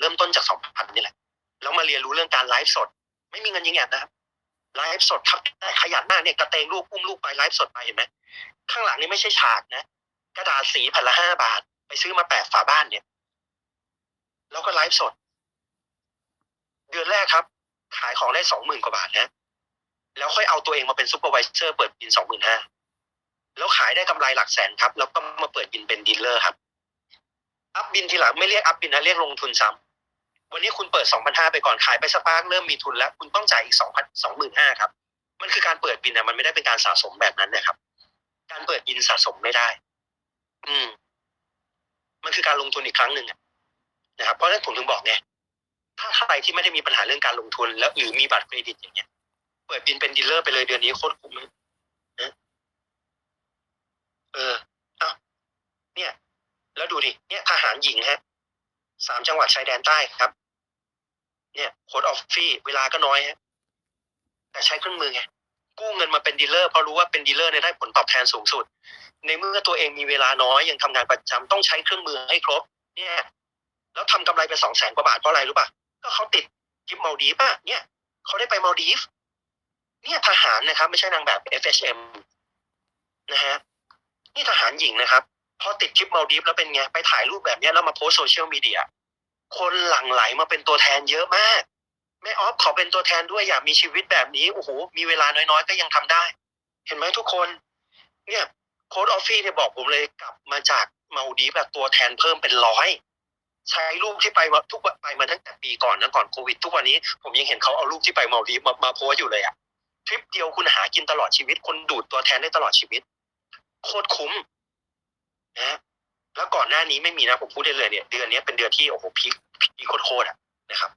เริ่มต้นจากสองพันนี่แหละ แล้วมาเรียนรู้เรื่องการไลฟ์สด ไม่มีเงินยิงแอดนะครับไลฟ์สดทับได้ขยันมากเนี่ยกระเตงลูกอุ้มลูกไปไลฟ์สดไปเห็นไหมข้างหลังนี่ไม่ใช่ฉากนะ กระดาษสีแผ่นละห้าบาท ไปซื้อมาแปะฝาบ้านเนี่ย แล้วก็ไลฟ์สด เดือนแรกครับ ขายของได้สองหมื่นกว่าบาทนะแล้วค่อยเอาตัวเองมาเป็นซูเปอร์วิเซอร์เปิดบินสองหมื่นห้าแล้วขายได้กำไรหลักแสนครับ แล้วก็มาเปิดบินเป็นดีลเลอร์ครับ อัพบินทีหลังไม่เรียกอัพบินนะเรียกลงทุนซ้ำ วันนี้คุณเปิดสองพันห้าไปก่อนขายไปสักพักเริ่มมีทุนแล้ว คุณต้องจ่ายอีกสองพันสองหมื่นห้าครับ มันคือการเปิดบินนะมันไม่ได้เป็นการสะสมแบบนั้นนะครับ การเปิดบินสะสมไม่ได้ อืม มันคือการลงทุนอีกครั้งหนึ่งนะครับเพราะฉะนั้นผมถึงบอกไงถ้าใครที่ไม่ได้มีปัญหาเรื่องการลงทุน แล้วหรือมีบัตรเครดิตอย่างเงี้ย เปิดบินเป็นดีลเลอร์ไปเลยเดือนนี้โคตรคุ้มเลยนะเออเอาเนี่ย แล้วดูดิเนี่ยทหารหญิงฮะสามจังหวัดชายแดนใต้ครับ เนี่ยโค้ดออฟฟี่เวลาก็น้อยฮะแต่ใช้เครื่องมือไงกู้เงินมาเป็นดีลเลอร์เพราะรู้ว่าเป็นดีลเลอร์เนี่ยได้ผลตอบแทนสูงสุด ในเมื่อตัวเองมีเวลาน้อยยังทำงานประจำต้องใช้เครื่องมือให้ครบ เนี่ย แล้วทำกำไรไปสองแสนกว่าบาทเพราะอะไรรู้ป่ะก็เขาติดทริปมาลดีฟป่ะเนี่ยเขาได้ไปมาลดีฟเนี่ยทหารนะครับ ไม่ใช่นางแบบ FHM นะฮะนี่ทหารหญิงนะครับพอติดทริปมาลดีฟแล้วเป็นไง ไปถ่ายรูปแบบนี้แล้วมาโพสโซเชียลมีเดีย คนหลั่งไหลมาเป็นตัวแทนเยอะมากแม่ออฟขอเป็นตัวแทนด้วยอยากมีชีวิตแบบนี้โอ้โหมีเวลาน้อยๆ ก็ยังทำได้ เห็นไหมทุกคน เนี่ยโค้ดออฟฟี่เนี่ยบอกผมเลยกลับมาจากมาดีแบบตัวแทนเพิ่มเป็นร้อยใช้รูปที่ไปมาทุกวันไปมาตั้งแต่ปีก่อนนะก่อนโควิด ทุกวันนี้ผมยังเห็นเขาเอารูปที่ไปมาดีมามาโพสอยู่เลยอะทริปเดียวคุณหากินตลอดชีวิตคุณดูดตัวแทนได้ตลอดชีวิต โคตรคุ้มนะ แล้วก่อนหน้านี้ไม่มีนะผมพูดได้เลยเนี่ยเดือนนี้เป็นเดือนที่โอ้โหพีคพีคโคตรอะนะครับ